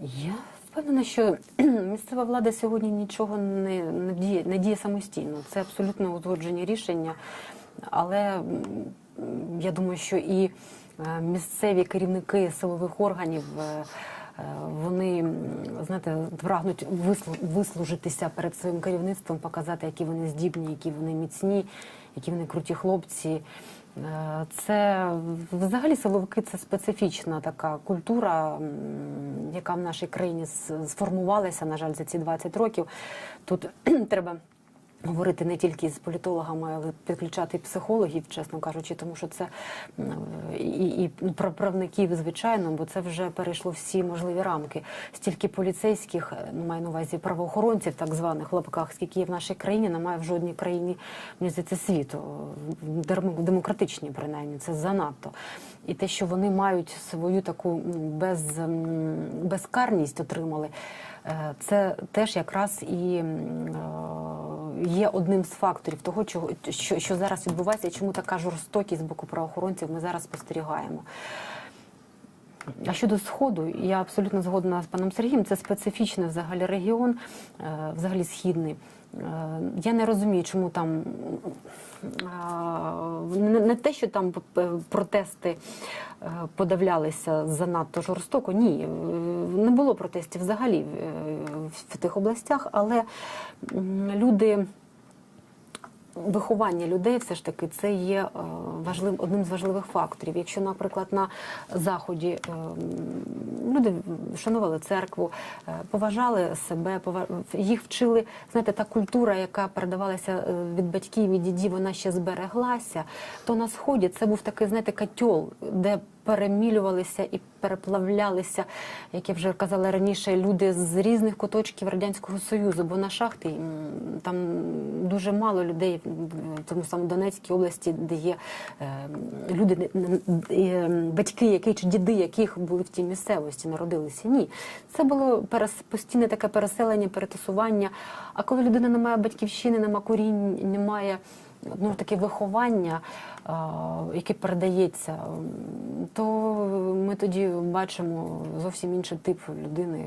Я впевнена, що місцева влада сьогодні нічого не, не, діє, не діє самостійно. Це абсолютно узгоджені рішення. Але я думаю, що і е, місцеві керівники силових органів. Е, Вони знаєте, прагнуть вислу- вислужитися перед своїм керівництвом, показати, які вони здібні, які вони міцні, які вони круті хлопці. Е, Це взагалі силовики це специфічна така культура, яка в нашій країні сформувалася, на жаль, за ці 20 років. Тут треба. Говорити не тільки з політологами, але підключати і психологів, чесно кажучи, тому що це і, і про правників, звичайно, бо це вже перейшло всі можливі рамки. Стільки поліцейських, е, ну маю на увазі правоохоронців, так званих лапках, скільки є в нашій країні, немає в жодній країні мені здається, світу, демократичній принаймні, це занадто. І те, що вони мають свою таку без, безкарність отримали. Е, Це теж якраз і е, є одним з факторів того, чого що, що зараз відбувається, чому така жорстокість з боку правоохоронців ми зараз спостерігаємо. А щодо сходу, я абсолютно згодна з паном Сергієм. Це специфічний взагалі регіон, е, взагалі східний. Е, Я не розумію, чому там е, не те, що там протести подавлялися занадто жорстоко. Ні, не було протестів взагалі в тих областях, але люди виховання людей все ж таки це є е, важлив, одним з важливих факторів. Якщо, наприклад, на заході е, люди шанували церкву, е, поважали себе, їх вчили, знаєте, та культура, яка передавалася від батьків і дідів, вона ще збереглася. То на сході це був такий, знаєте, котел, де перемілювалися і переплавлялися, як я вже казала раніше, люди з різних куточків радянського союзу. Бо на шахти там дуже мало людей в тому самому Донецькій області, де є е, люди, батьки, які чи діди, яких були в тій місцевості, народилися. Ні, це було постійне таке переселення, перетасування. А коли людина не має батьківщини, нема корінь, немає ну, таке виховання, яке передається, то ми тоді бачимо зовсім інший тип людини.